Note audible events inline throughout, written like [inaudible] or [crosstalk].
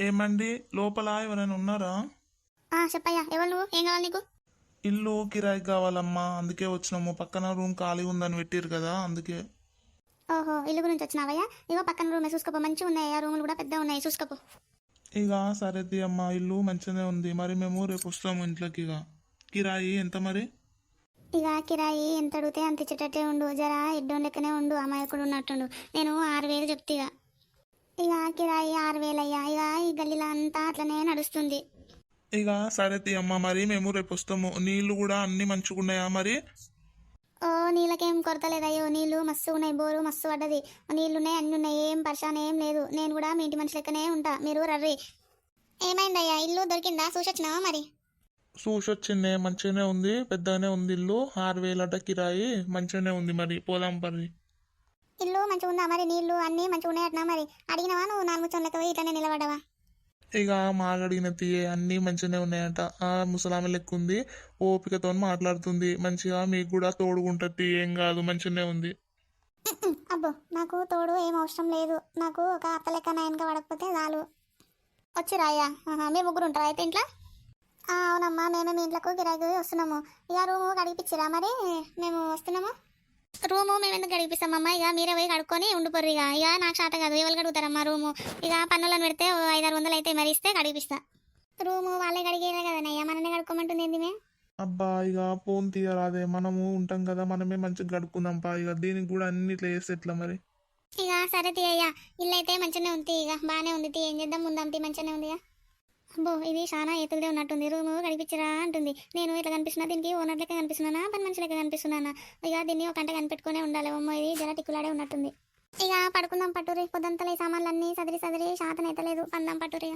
ఏమండి? లోపల ఎవరైనా ఉన్నారా? ఆ చెప్పయ్యా. ఎవరు నువ్వు? ఏం కావాలి నీకు? ఇల్లు కిరాయి కావాలమ్మా. అందుకే వచ్చినాము. పక్కన రూమ్ ఖాళీ ఉందని పెట్టిరు కదా అందుకే. ఓహో ఇల్లు గురించి వచ్చినావయ్యా? ఇగో పక్కన రూమ్ చూసుకోపో. మంచిగా ఉన్నాయి? ఆ రూములు కూడా పెద్ద ఉన్నాయి. చూసుకోపో. ఇక సరే తీ అమ్మా. ఇల్లు మంచిగానే ఉంది. మరి మేము రేపు వస్తాము ఇంట్లోకి ఇక కిరాయి ఎంత మరి? ఇక కిరాయి ఎంత అడిగితే అంత ఇచ్చేటట్టే ఉండు. జరా ఎడ్డోన్ లెక్కనే ఉండు. అమాయకుడు ఉన్నట్టుండు. నేను ఆరు వేలు చెప్తా ఇక ఇక కిరాయి ఆరు వేలు అయ్యా ఇక ఈ గల్లీలో అంతా అట్లనే నడుస్తుంది. ఇక సరే తీ అమ్మా మరి మేము రేపు వస్తాము. నీళ్ళు కూడా అన్ని మంచిగున్నాయా మరి? ఓ నీళ్ళకేం కొరత లేదయ్యో. నీళ్ళు మస్తు ఉన్నాయి. బోరు మస్తు పడ్డది. నీళ్ళు ఉన్నాయి అన్ని ఉన్నాయి ఏం పరిశాన ఏం లేదు. నేను కూడా మీ ఇంటి మనిషి లెక్కనే ఉంటా. మీరు రర్రి ఏమైందయ్యా? ఇల్లు దొరికిందా? చూసొచ్చినావా మరి? చూసొచ్చిందే మంచిగానే ఉంది. పెద్దగానే ఉంది ఇల్లు. ఆరు వేలట కిరాయి. మంచిగానే ఉంది మరి. పోదాం పర్రి. ఇల్లు మంచిగా ఉందా మరి? నీళ్ళు అన్నీ మంచిగా ఉన్నాయట్నా మరి. అడిగినవా నువ్వు నాలుగు చొన్నతో ఇట్లనే నిలబడవా ఇక మాగడిగిన తీయే అన్నీ మంచిగానే ఉన్నాయట. ఆ ముసలామె లెక్క ఉంది ఓపికతో మాట్లాడుతుంది. మంచిగా మీకు కూడా తోడుగుంటది ఏం కాదు మంచిగానే ఉంది. [clears throat] అబ్బో నాకు తోడు ఏం అవసరం లేదు. నాకు ఒక అత్త లెక్క నాయనక పడకపోతే చాలు. వచ్చి రాయ్యా ఆహా, మీరు ముగ్గురు ఉంటారా అయితే ఇంట్లో? అవునమ్మా మేమే మీ ఇంట్లోకి గిరాకీ వస్తున్నాము. ఇక రూము గడిపిచ్చిరా మరి? మేము వస్తున్నాము. రూము మేము ఎందుకు గడిపిస్తామమ్మా ఇక మీరే పోయి కడుక్కొని ఉండిపోర్రు ఇక. ఇక నాకు శాత కాదు ఎవరు కడుగుతారమ్మా రూము? ఇక పన్నులను పెడితే ఐదారు వందలు అయితే మరి ఇస్తే గడిపిస్తా రూము వాళ్ళే కడిగేదే కదనయ్యా మననే కడుక్కోమంటుంది ఏంది మే? అబ్బా ఇక ఫోన్ తీయరాదే మనము ఉంటాం కదా మనమే మంచిగా గడుపుకుందాం పా ఇక. దీనికి కూడా అన్ని ఇట్లా చేస్తే ఎట్లా మరి? ఇక సరే తీయ్యా ఇల్లు అయితే మంచిగానే ఉంది ఇక. బాగానే ఉంది తీ ఏం చేద్దాం? ముందాం తీ మంచిగానే ఉంది ఇక. అబ్బో ఇది చాలా ఎత్తులదే ఉన్నట్టుంది. రూమ్ కనిపించరా అంటుంది. నేను ఇట్లా కనిపిస్తున్నా దీనికి ఓనర్ లెక్క కనిపిస్తున్నానా పని మనిషి లెక్క కనిపిస్తున్నానా? ఇక దీన్ని ఒక గంట కనిపెట్టుకునే ఉండాలి. అమ్మో ఇది జర టిక్కులాడే ఉన్నట్టుంది. ఇక పడుకుందాం పట్టురి పొద్దంతలే సామాన్లన్నీ సదిరి సదిరి శాతం ఎత్తలేదు పందాం పట్టురి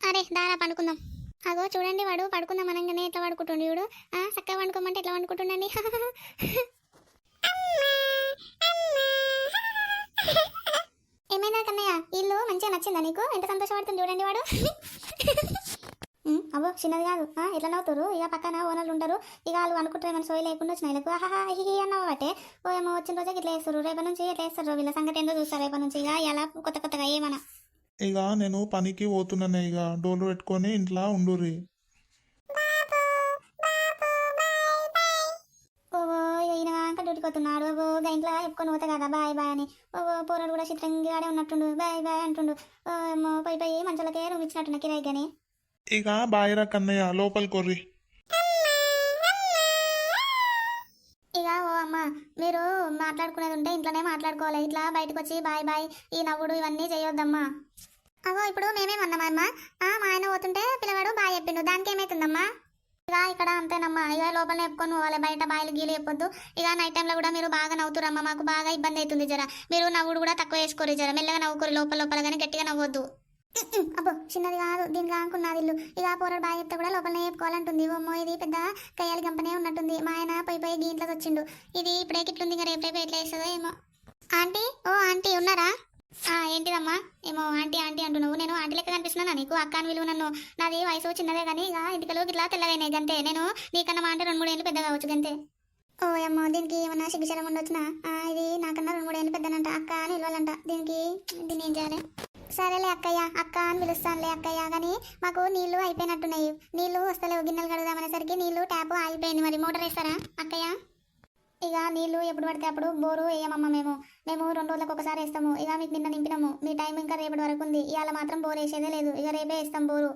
అరే దారా పండుకుందాం. అగో చూడండి వాడు పడుకుందాం అనగానే ఎట్లా పడుకుంటుండే చూడు. ఆ, చక్కగా వండుకోమంటే ఎట్లా వండుకుంటుండండి [laughs] మంచిగా నచ్చిందా నీకు? ఎంత సంతోషపడుతుంది చూడండి వాడు. [laughs] అవో అబ్బో చిన్నది కాదు. ఎట్లా నవ్వుతారు? ఇక పక్కన ఓనర్లు ఉంటారు. ఇక వాళ్ళు అనుకుంటారు ఏమైనా సోయి లేకుండా వచ్చిన వీళ్ళకు. ఆహా హి అన్నావు బట్టే ఓ ఏమో వచ్చిన రోజే ఇట్లా వేస్తారు రేపటి నుంచి ఎట్లా వేస్తారు వీళ్ళ సంగతి ఏందో చూస్తారు రేపటి నుంచి. ఇక ఎలా కొత్త కొత్తగా ఏమన్నా. ఇక నేను పనికి పోతున్నాను ఇక. డోర్లు పెట్టుకొని ఇంట్లో ఉండుర్రి. వస్తున్నాడు ఓ ఇంట్లో చెప్పుకొని పోతా కదా బాయ్ బాయ్ అని. ఓ పోరాడు కూడా చిత్రంగాడే ఉన్నట్టుండు. బాయ్ బాయ్ అంటుండు. పోయి పోయి మంచులకే రూమ్ ఇచ్చినట్టున్న కిరాయి కానీ. ఇక బాయిరా కన్నయ్య లోపలి కొర్రి ఇక ఓ అమ్మ మీరు మాట్లాడుకునేది ఉంటే ఇంట్లోనే మాట్లాడుకోవాలి. ఇట్లా బయటకు వచ్చి బాయ్ బాయ్ ఈ నవ్వుడు ఇవన్నీ చేయొద్దమ్మా. అగో ఇప్పుడు మేమేమన్నామా ఆ మా ఆయన పోతుంటే పిల్లగాడు బాయ్ చెప్పిండు. దానికి ఏమైతుందమ్మా ఇక ఇక్కడ అంతేనమ్మా ఇక లోపల చెప్పుకొని పోవాలి. బయట బాయిలు గీలు చెప్పొద్దు. ఇక నైట్ టైంలో కూడా మీరు బాగా నవ్వుతురమ్మా. మాకు బాగా ఇబ్బంది అవుతుంది జర. మీరు నవ్వుడు కూడా తక్కువ వేసుకోరు జర. మెల్లగా నవ్వుకోరు. లోపల లోపల కానీ గట్టిగా నవ్వొద్దు. అబ్బో చిన్నది కాదు. దీనికి కానుకున్నది ఇల్లు. ఇక పోరాడు బాగా చెప్తే కూడా లోపలనే చెప్పుకోవాలంటుంది. ఓమ్మో ఇది పెద్ద కయ్యాలి గంపనే ఉన్నట్టుంది. మా ఆయన పోయి పోయి దీంట్లో వచ్చిండు. ఇది ఇప్పుడే కిట్లుంది ఇంకా రేపు రేపు ఎట్లా వేస్తుందో ఏమో. ఆంటీ? ఓ ఆంటీ ఉన్నారా? ఏంటిదమ్మా ఏమో ఆంటీ ఆంటీ అంటున్నావు. నేను ఆంటీ లెక్క కనిపిస్తున్నానా? నీకు అక్క అని విలువ నన్ను. నాది వయసు చిన్నదే కానీ ఇక ఇంటికలు ఇట్లా తెల్లగైనాయి గంతే. నేను నీకన్నా మా అంటే రెండు మూడు ఏళ్ళు పెద్ద కావచ్చు గంతే. ఓ అమ్మో దీనికి ఏమన్నా శిక్షణ ఉండొచ్చునా? ఇది నాకన్నా రెండు మూడు ఏళ్ళు పెద్దనంట. అక్క అని పిలవాలంట దీనికి దీన్ని ఏం చేయాలి? సరేలే అక్కయ్య అక్క అని పిలుస్తానులే అక్కయ్య. కానీ మాకు నీళ్ళు అయిపోయినట్టున్నాయి. నీళ్ళు వస్తలేవు. గిన్నెలు కడుగుదామనేసరికి నీళ్ళు ట్యాప్ ఆగిపోయింది. మరి మోటార్ వేస్తారా అక్కయ్య? ఇక నీళ్ళు ఎప్పుడు పడితే అప్పుడు బోరు వేయమమ్మ మేము. మేము రెండు రోజులకు ఒకసారి వేస్తాము. ఇక మీకు నిన్న నింపినాము. మీ టైం ఇంకా రేపటి వరకు ఉంది. ఇవాళ మాత్రం బోర్ వేసేదే లేదు. ఇక రేపే వేస్తాం బోరు.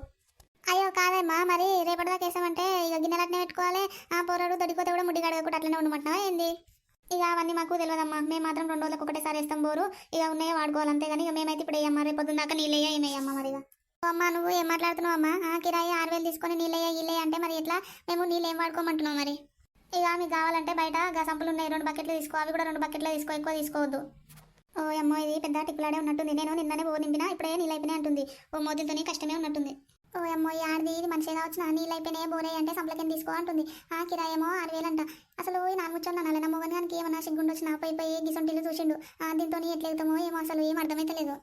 అయ్యో కాదమ్మా మరి రేపటి దాకా వేసామంటే ఇక గిన్నెలట్నే పెట్టుకోవాలి. ఆ పోరాడు దొడిపోతే కూడా ముడి కడగకుండా అట్లనే ఉండమంటున్నావా ఏంది? ఇక అవన్నీ మాకు తెలియదమ్మా మేము మాత్రం రెండు రోజులకు ఒకటేసారి వేస్తాం బోరు. ఇక ఉన్నాయో వాడుకోవాలి అంతేగాని ఇక మేమైతే ఇప్పుడు వేయమ్మా. రేపు పొద్దున్న దాకా నీళ్ళయ్యా ఏమయ్యమ్మా మరి ఇక. అమ్మా నువ్వు ఏం మాట్లాడుతున్నావు అమ్మా? కిరాయి ఆరు వేలు తీసుకొని నీళ్ళయ్యా ఇల్లయ్యా అంటే మరి ఎట్లా? మేము నీళ్ళు ఏం వాడుకోమంటున్నావు మరి? ఇక మీకు కావాలంటే బయట గా సంపులు ఉన్నాయి. రెండు బకెట్లు తీసుకో. అవి కూడా రెండు బకెట్లు తీసుకో. ఎక్కువ తీసుకోవద్దు. ఓ అమ్మో ఇది పెద్ద టిక్కులాడే ఉన్నట్టుంది. నేను నిన్ననే ఓ నింపినా ఇప్పుడే నీళ్ళు అయిపోయినాయి అంటుంది. ఓ మోదీతోనే కష్టమే ఉన్నట్టుంది. ఓ అమ్మో ఈ ఆడది ఇది మంచిగా వచ్చిన నీళ్ళు అయిపోయినాయి బోరే అంటే సంపలకేం తీసుకో అంటుంది. ఆ కిరాయేమో ఆరు వేలంట అసలు ఈ నాలుగుచ్చోన్న నల్లన మొగన్ గానికి ఏమన్నా సిగ్గుండొచ్చిన? పోయి పోయి గిసొంటిల్లు చూసిండు. ఆ దీంతో ఎట్లెళ్తామో ఏమో అసలు ఏం అర్థమైతే లేదు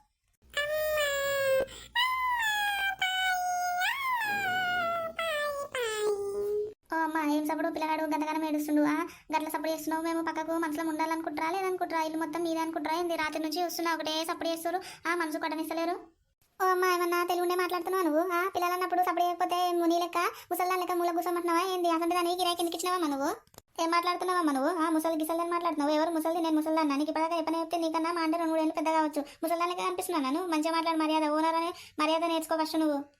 అమ్మ ఏం సప్పుడు? పిల్లగాడు గతగానే ఏడుస్తుండు. ఆ గట్ల సప్పుడు చేస్తున్నావు మేము పక్కకు మనసులో ఉండాలనుకుంటారా లేదనుకుంటారా? ఇల్లు మొత్తం మీద అనుకుంటారా? ఏంది రాత్రి నుంచి వస్తున్నా ఒకటే సప్పుడు చేస్తారు. ఆ మనసు కొట్టనిస్తలేరు. ఓ అమ్మా ఏమన్నా తెలుగునే మాట్లాడుతున్నావు నువ్వు? ఆ పిల్లలన్నప్పుడు సపడి చేయకపోతే ముని లెక్క ముసల్లా లెక్క మూల కూసమంటున్నావా? ఏంది అసలు దానికి కిరాయి కిందకి ఇచ్చినావా నువ్వు? ఏం మాట్లాడుతున్నావా నువ్వు? ఆ ముసలి గిసల్దని మాట్లాడుతున్నావు. ఎవరు ముసలి నేను ముసల్దాన్ని. నీకు ఇప్పటిదాకా ఎప్పుడైనా చెప్తే నీకన్నా మా అంటే రెండు మూడేళ్ళు పెద్ద కావచ్చు. ముసల్దానికి అనిపిస్తున్నాను మంచిగా మాట్లాడు మర్యాద. ఓనర్ అని మర్యాద నేర్చుకో ఫస్ట్ నువ్వు.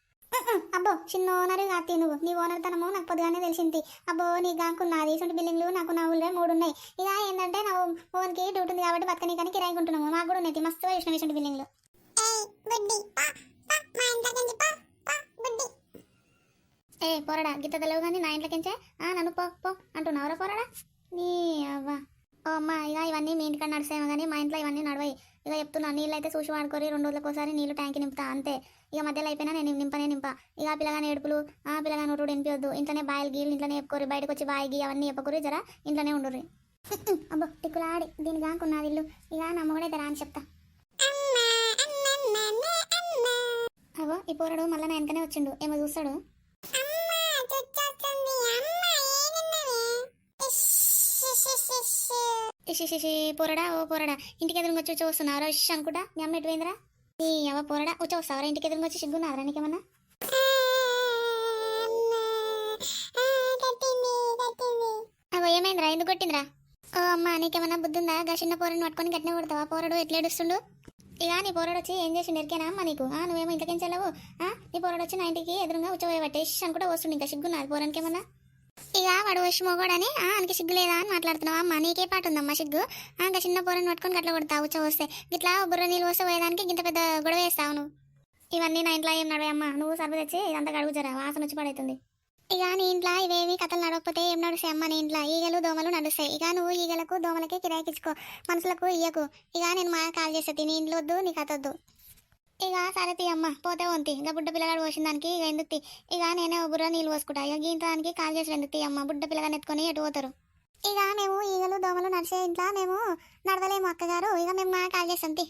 అబ్బో చిన్న ఓనర్ కాతి నువ్వు నీ ఓనర్ తనము నాకు పొద్దుగానే తెలిసింది. అబ్బో నీ గాంకున్నది ఇటువంటి బిల్డింగ్లు నాకు నా ఊళ్ళో మూడు ఉన్నాయి ఇక ఏంటంటే నా ఓన్కి డ్యూటీ ఉంది కాబట్టి బతకని కానీ కిరాయి కొంటున్నాము. మాకు కూడా ఉన్నాయి. మస్తు ఇష్టం ఇటువంటి బిల్డింగ్లు. ఏ పోరడా. గిత్త తెలియదు కానీ నా ఇంట్లోకించే ఆ నన్ను పో పో అంటున్నావురా పోరడా? నీ అవ్వ. ఓ అమ్మ ఇక ఇవన్నీ మీ ఇంటికాడ నడిచేమో కానీ మా ఇంట్లో ఇవన్నీ నడవాయి. ఇక చెప్తున్నా నీళ్ళు అయితే చూసి వాడుకోరి రెండు రోజులకు ఒకసారి నీళ్ళు ట్యాంక్ నింపుతా అంతే. ఇక మధ్యలో అయిపోయినా నేను నింపనే నింప ఇక ఆ పిల్లగాని ఏడుపులు ఆ పిల్లగాని ఒకటి నింపొద్దు ఇంట్లోనే బాయిలు గీలు ఇంట్లోనే చెప్పుకోరు బయటకు వచ్చి బాయి గీ అవన్నీ చెప్పుకోరు జరా ఇంట్లోనే ఉండుర్రి అబ్బో టిక్కులాడి దీని కాకున్నది ఇల్లు ఇక నమ్మ కూడా అని చెప్తా అవో ఈ పోరడు మళ్ళీ నా వెనకనే వచ్చిండు ఏమో చూస్తాడు ఇషిషిషి పోరడా ఓ పోరడా ఇంటికి ఎదురు వచ్చి చూస్తున్నారా ఇష్ అనుకుంటా మీ అమ్మ ఎటువైందిరా ఈ అవ పోరడా? వచ్చి సవర ఇంటికి ఎదురుగా వచ్చి సిగ్గు నీకేమన్నా అవో ఏమైందిరా? ఎందుకు కొట్టిందిరా? ఓ అమ్మ నీకేమన్నా బుద్ధి ఉందా గా చిన్న పోరని పట్టుకొని గట్టిన కొడతావా? పోరడు ఎట్లేడుస్తుండు ఇక నీ పోరడు వచ్చి ఏం చేసిండు? ఎరికేనా అమ్మ నీకు? నువ్వేమో ఇంతకేం చెల్లవు? ఆ నీ పోరడు వచ్చి నా ఇంటికి ఎదురుగా ఉచ్చబోయబట్టే ఇష్ అనుకుంటా వస్తుండు ఇంకా సిగ్గున్నది పోరానికి ఏమన్నా ఇక వాడు వచ్చి మొగోడని ఆ ఆయనకి సిగ్గు లేదా? అని మాట్లాడుతున్నావు. అమ్మ నీకే పాటు ఉందమ్మా సిగ్గు ఇంకా చిన్న పోరని పట్టుకొని గట్ల కొడతావు ఉచ్చ వస్తే. గిట్లా బుర్ర నీళ్ళు వస్తే పోయేదానికి ఇంత పెద్ద గొడవ వేస్తావు నువ్వు. ఇవన్నీ నా ఇంట్లో ఏం నడవే నువ్వు సర్వ తెచ్చి ఇదంతా గడుగుజరా వాసన వచ్చి పడవుతుంది ఇక నీ ఇంట్లో ఇవేవి కథలు నడవకపోతే ఏం నడుస్తాయి అమ్మ నీ ఇంట్లో? ఈగలు దోమలు నడుస్తాయి. ఇక నువ్వు ఈగలకు దోమలకి కిరాయికిచ్చుకో మనుషులకు ఇయ్యకు. ఇక నేను మా కాల్ చేసేది నీ ఇంట్లో వద్దు నీ కథ వద్దు. ఇక సరే తీ అమ్మ పోతే వంతి ఇంకా బుడ్డ పిల్లగాడు పోసిన దానికి ఇక ఎందుకు తీ? ఇక నేనే బుర్ర నీళ్ళు పోసుకుంటా. ఇక గీంత దానికి కాల్ చేసి ఎందుకు తీ అమ్మ? బుడ్డ పిల్లగాని ఎత్తుకొని ఎటు పోతారు? ఇక మేము ఈగలు దోమలు నడిచే ఇంట్లో మేము నడవలేము అక్కగారు. ఇక మేము మా కాల్ చేస్తాం తీ.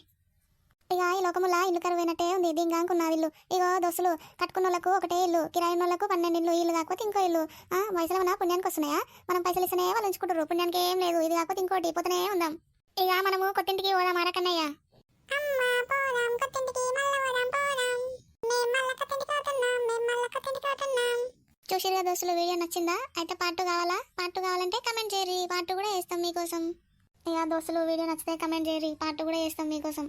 ఇక ఈ లోకముల ఇల్లు కరువైనట్టే ఉంది. దింగానుకున్నది ఇల్లు. ఇగో దోస్తులు కట్టుకున్న వాళ్ళకు ఒకటే ఇల్లు. కిరాయి వాళ్ళకు పన్నెండు ఇల్లు. ఇల్లు కాకపోతే ఇంకో ఇల్లు. వయసులో మన పుణ్యానికి వస్తున్నాయా? మనం పైసలు ఇస్తేనే వాళ్ళు ఉంచుకుంటారు పుణ్యానికి ఏం లేదు. ఇది కాకపోతే ఇంకోటి. పోతూనే ఉందాం. ఇక మనము కొట్టింటికి పోదాం. అరకన్నయ్యా చూసిరుగా దోస్తులు వీడియో నచ్చిందా? అయితే పార్ట్ కావాలా? పార్ట్ కావాలంటే కమెంట్ చేయరి పార్ట్ కూడా వేస్తాం మీకోసం. ఇక దోస్తులు వీడియో నచ్చితే కమెంట్ చేయరి పార్ట్ కూడా వేస్తాం మీకోసం.